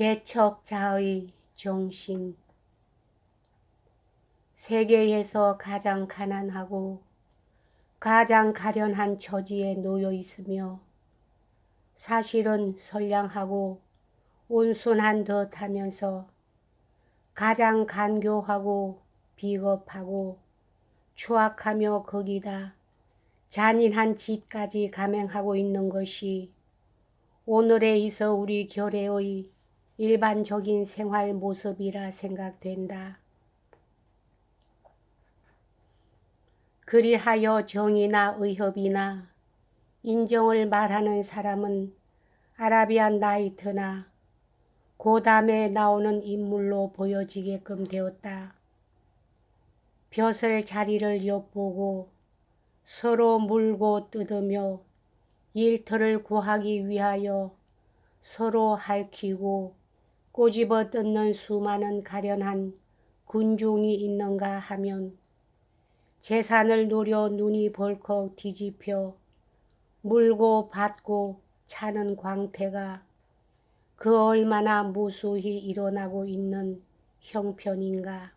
개척자의 정신. 세계에서 가장 가난하고 가장 가련한 처지에 놓여 있으며 사실은 선량하고 온순한 듯 하면서 가장 간교하고 비겁하고 추악하며 거기다 잔인한 짓까지 감행하고 있는 것이 오늘에 있어 우리 교례의 일반적인 생활 모습이라 생각된다. 그리하여 정의나 의협이나 인정을 말하는 사람은 아라비안 나이트나 고담에 나오는 인물로 보여지게끔 되었다. 벼슬 자리를 엿보고 서로 물고 뜯으며 일터를 구하기 위하여 서로 핥히고 꼬집어 뜯는 수많은 가련한 군중이 있는가 하면 재산을 노려 눈이 벌컥 뒤집혀 물고 받고 차는 광태가 그 얼마나 무수히 일어나고 있는 형편인가.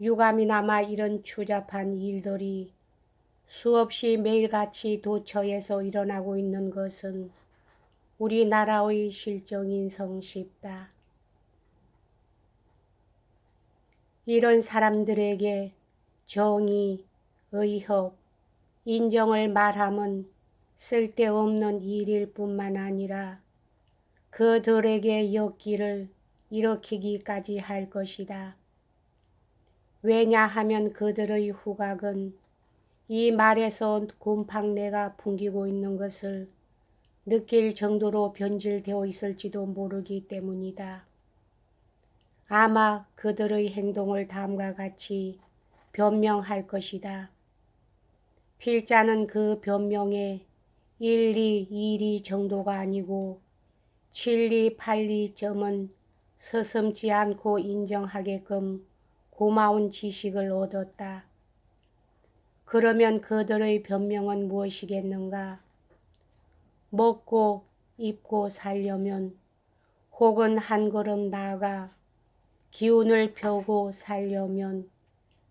유감이나마 이런 추잡한 일들이 수없이 매일같이 도처에서 일어나고 있는 것은 우리나라의 실정인 성쉽다. 이런 사람들에게 정의, 의협, 인정을 말함은 쓸데없는 일일 뿐만 아니라 그들에게 역기를 일으키기까지 할 것이다. 왜냐하면 그들의 후각은 이 말에서 곰팡내가 풍기고 있는 것을 느낄 정도로 변질되어 있을지도 모르기 때문이다. 아마 그들의 행동을 다음과 같이 변명할 것이다. 필자는 그 변명에 1, 2, 2리 정도가 아니고 7, 2, 8, 2점은 서슴지 않고 인정하게끔 고마운 지식을 얻었다. 그러면 그들의 변명은 무엇이겠는가? 먹고 입고 살려면 혹은 한 걸음 나아가 기운을 펴고 살려면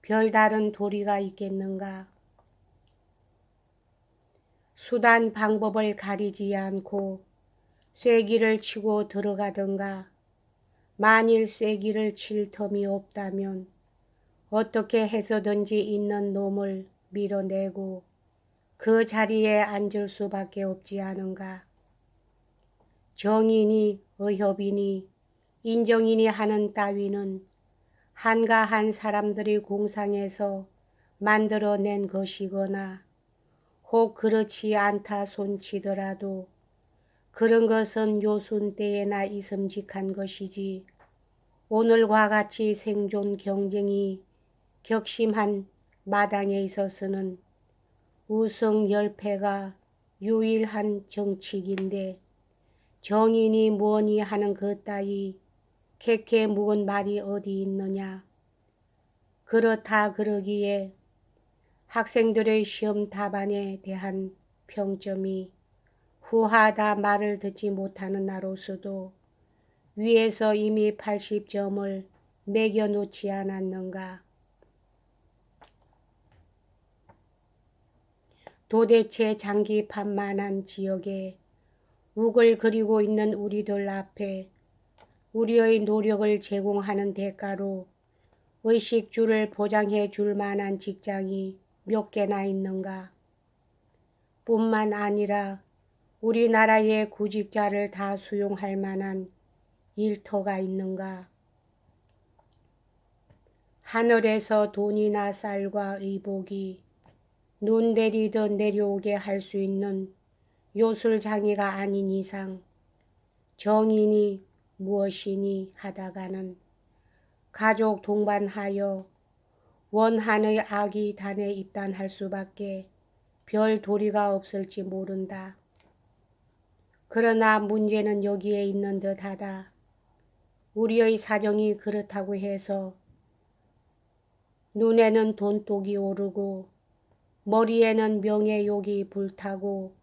별다른 도리가 있겠는가? 수단 방법을 가리지 않고 쐐기를 치고 들어가던가 만일 쐐기를 칠 텀이 없다면 어떻게 해서든지 있는 놈을 밀어내고 그 자리에 앉을 수밖에 없지 않은가. 정인이 의협이니 인정인이 하는 따위는 한가한 사람들이 공상해서 만들어낸 것이거나 혹 그렇지 않다 손치더라도 그런 것은 요순 때에나 있음직한 것이지 오늘과 같이 생존 경쟁이 격심한 마당에 있어서는 우승 열패가 유일한 정치인데 정인이 뭐니 하는 그 따위 캐캐 묵은 말이 어디 있느냐. 그렇다 그러기에 학생들의 시험 답안에 대한 평점이 후하다 말을 듣지 못하는 나로서도 위에서 이미 80점을 매겨놓지 않았는가. 도대체 장기판만한 지역에 욱을 그리고 있는 우리들 앞에 우리의 노력을 제공하는 대가로 의식주를 보장해 줄 만한 직장이 몇 개나 있는가. 뿐만 아니라 우리나라의 구직자를 다 수용할 만한 일터가 있는가. 하늘에서 돈이나 쌀과 의복이 눈 내리듯 내려오게 할 수 있는 요술장애가 아닌 이상 정인이 무엇이니 하다가는 가족 동반하여 원한의 아기 단에 입단할 수밖에 별 도리가 없을지 모른다. 그러나 문제는 여기에 있는 듯하다. 우리의 사정이 그렇다고 해서 눈에는 돈독이 오르고 머리에는 명예욕이 불타고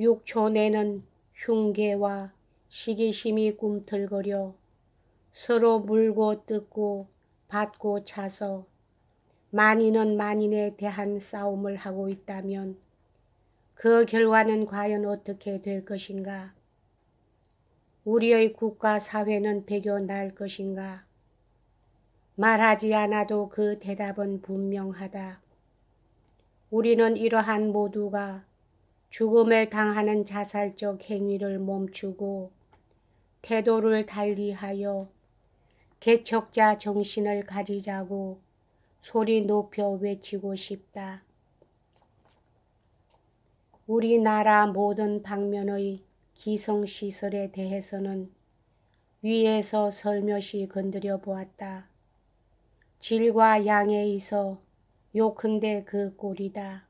육촌에는 흉계와 시기심이 꿈틀거려 서로 물고 뜯고 받고 차서 만인은 만인에 대한 싸움을 하고 있다면 그 결과는 과연 어떻게 될 것인가? 우리의 국가 사회는 배겨 날 것인가? 말하지 않아도 그 대답은 분명하다. 우리는 이러한 모두가 죽음을 당하는 자살적 행위를 멈추고 태도를 달리하여 개척자 정신을 가지자고 소리 높여 외치고 싶다. 우리나라 모든 방면의 기성시설에 대해서는 위에서 설며시 건드려 보았다. 질과 양에 있어 요큰데 그 꼴이다.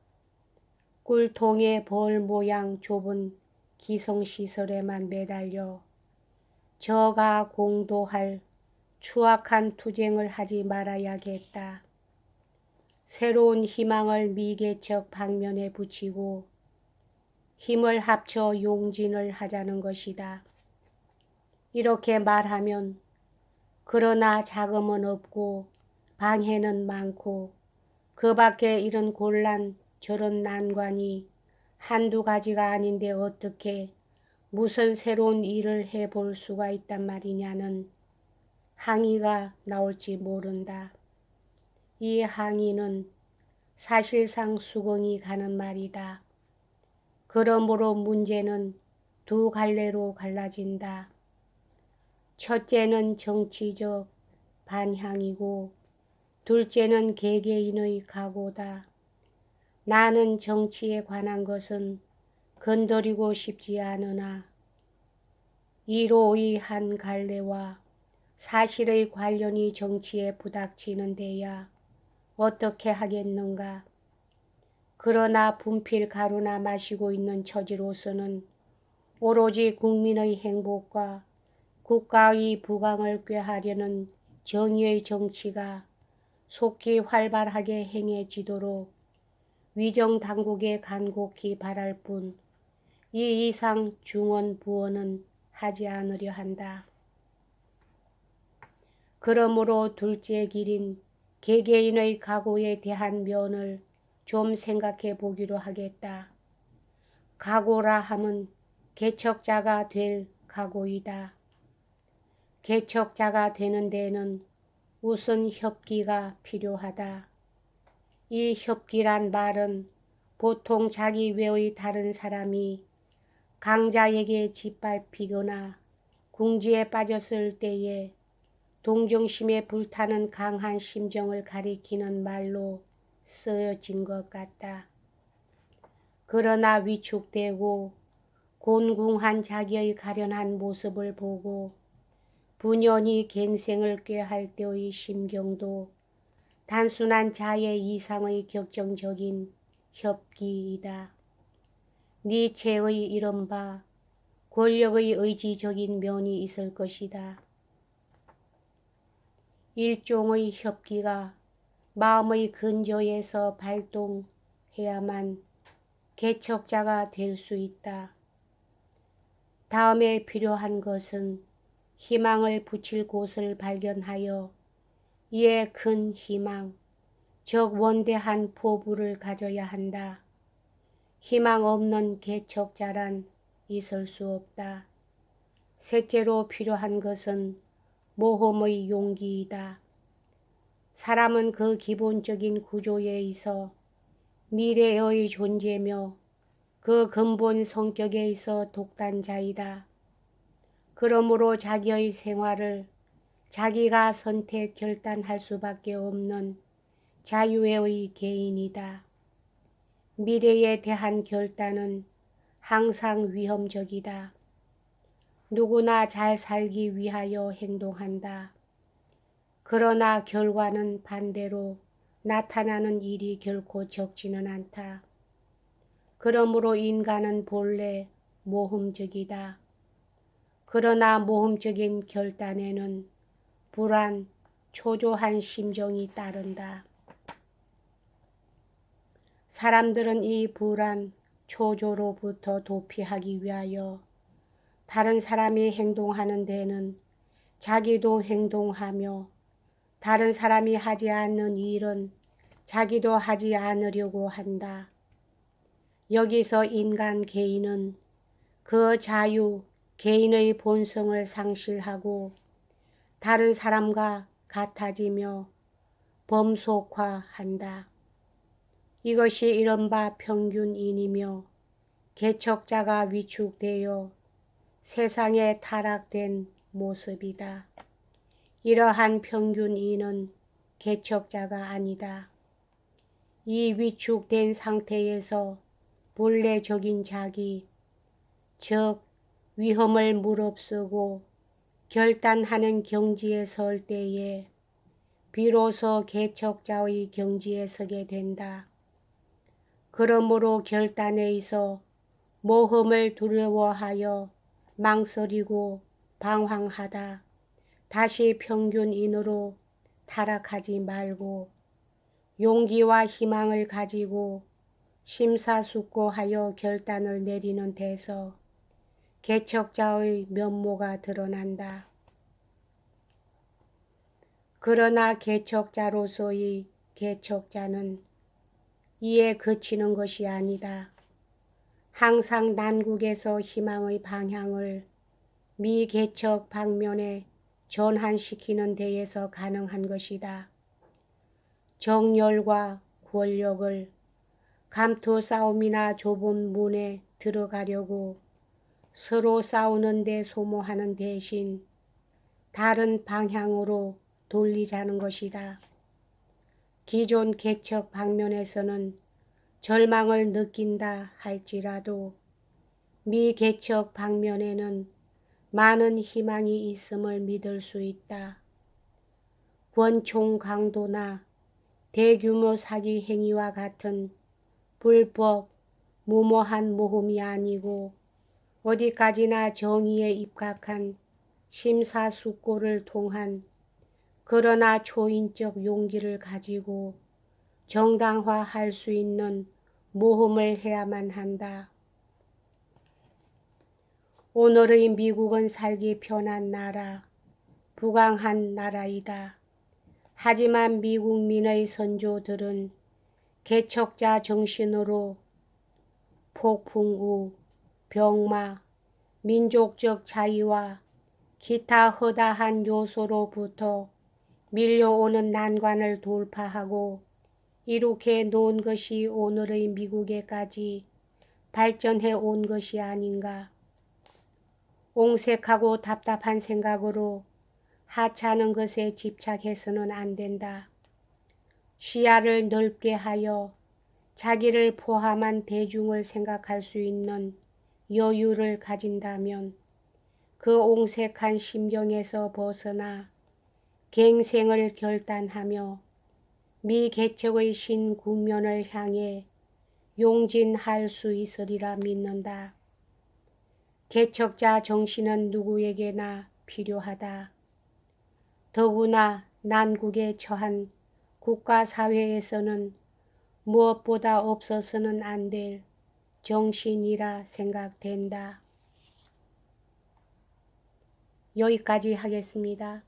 꿀통에 벌 모양 좁은 기성시설에만 매달려 저가 공도할 추악한 투쟁을 하지 말아야겠다. 새로운 희망을 미개척 방면에 붙이고 힘을 합쳐 용진을 하자는 것이다. 이렇게 말하면 그러나 자금은 없고 방해는 많고 그 밖에 이런 곤란 저런 난관이 한두 가지가 아닌데 어떻게 무슨 새로운 일을 해 볼 수가 있단 말이냐는 항의가 나올지 모른다. 이 항의는 사실상 수긍이 가는 말이다. 그러므로 문제는 두 갈래로 갈라진다. 첫째는 정치적 반향이고 둘째는 개개인의 각오다. 나는 정치에 관한 것은 건드리고 싶지 않으나 이로의 한 갈래와 사실의 관련이 정치에 부닥치는 데야 어떻게 하겠는가. 그러나 분필 가루나 마시고 있는 처지로서는 오로지 국민의 행복과 국가의 부강을 꾀하려는 정의의 정치가 속히 활발하게 행해지도록 위정 당국에 간곡히 바랄 뿐 이 이상 중원 부원은 하지 않으려 한다. 그러므로 둘째 길인 개개인의 각오에 대한 면을 좀 생각해 보기로 하겠다. 각오라 함은 개척자가 될 각오이다. 개척자가 되는 데에는 우선 협기가 필요하다. 이 협기란 말은 보통 자기 외의 다른 사람이 강자에게 짓밟히거나 궁지에 빠졌을 때에 동정심에 불타는 강한 심정을 가리키는 말로 쓰여진 것 같다. 그러나 위축되고 곤궁한 자기의 가련한 모습을 보고 분연히 갱생을 꾀할 때의 심경도 단순한 자의 이상의 격정적인 협기이다. 니체의 이른바 권력의 의지적인 면이 있을 것이다. 일종의 협기가 마음의 근저에서 발동해야만 개척자가 될 수 있다. 다음에 필요한 것은 희망을 붙일 곳을 발견하여 이에 큰 희망, 즉 원대한 포부를 가져야 한다. 희망 없는 개척자란 있을 수 없다. 셋째로 필요한 것은 모험의 용기이다. 사람은 그 기본적인 구조에 있어 미래의 존재며 그 근본 성격에 있어 독단자이다. 그러므로 자기의 생활을 자기가 선택 결단할 수밖에 없는 자유의 개인이다. 미래에 대한 결단은 항상 위험적이다. 누구나 잘 살기 위하여 행동한다. 그러나 결과는 반대로 나타나는 일이 결코 적지는 않다. 그러므로 인간은 본래 모험적이다. 그러나 모험적인 결단에는 불안, 초조한 심정이 따른다. 사람들은 이 불안, 초조로부터 도피하기 위하여 다른 사람이 행동하는 데는 자기도 행동하며 다른 사람이 하지 않는 일은 자기도 하지 않으려고 한다. 여기서 인간 개인은 그 자유, 개인의 본성을 상실하고 다른 사람과 같아지며 범속화한다. 이것이 이른바 평균인이며 개척자가 위축되어 세상에 타락된 모습이다. 이러한 평균인은 개척자가 아니다. 이 위축된 상태에서 본래적인 자기, 즉 위험을 무릅쓰고 결단하는 경지에 설 때에 비로소 개척자의 경지에 서게 된다. 그러므로 결단에 있어 모험을 두려워하여 망설이고 방황하다 다시 평균인으로 타락하지 말고 용기와 희망을 가지고 심사숙고하여 결단을 내리는 데서 개척자의 면모가 드러난다. 그러나 개척자로서의 개척자는 이에 그치는 것이 아니다. 항상 난국에서 희망의 방향을 미개척 방면에 전환시키는 데에서 가능한 것이다. 정열과 권력을 감투 싸움이나 좁은 문에 들어가려고 서로 싸우는데 소모하는 대신 다른 방향으로 돌리자는 것이다. 기존 개척 방면에서는 절망을 느낀다 할지라도 미개척 방면에는 많은 희망이 있음을 믿을 수 있다. 권총 강도나 대규모 사기 행위와 같은 불법, 무모한 모험이 아니고 어디까지나 정의에 입각한 심사숙고를 통한 그러나 초인적 용기를 가지고 정당화할 수 있는 모험을 해야만 한다. 오늘의 미국은 살기 편한 나라, 부강한 나라이다. 하지만 미국민의 선조들은 개척자 정신으로 폭풍우, 병마, 민족적 자유와 기타 허다한 요소로부터 밀려오는 난관을 돌파하고 이렇게 놓은 것이 오늘의 미국에까지 발전해 온 것이 아닌가. 옹색하고 답답한 생각으로 하찮은 것에 집착해서는 안 된다. 시야를 넓게 하여 자기를 포함한 대중을 생각할 수 있는 여유를 가진다면 그 옹색한 심경에서 벗어나 갱생을 결단하며 미개척의 신국면을 향해 용진할 수 있으리라 믿는다. 개척자 정신은 누구에게나 필요하다. 더구나 난국에 처한 국가사회에서는 무엇보다 없어서는 안 될 정신이라 생각된다. 여기까지 하겠습니다.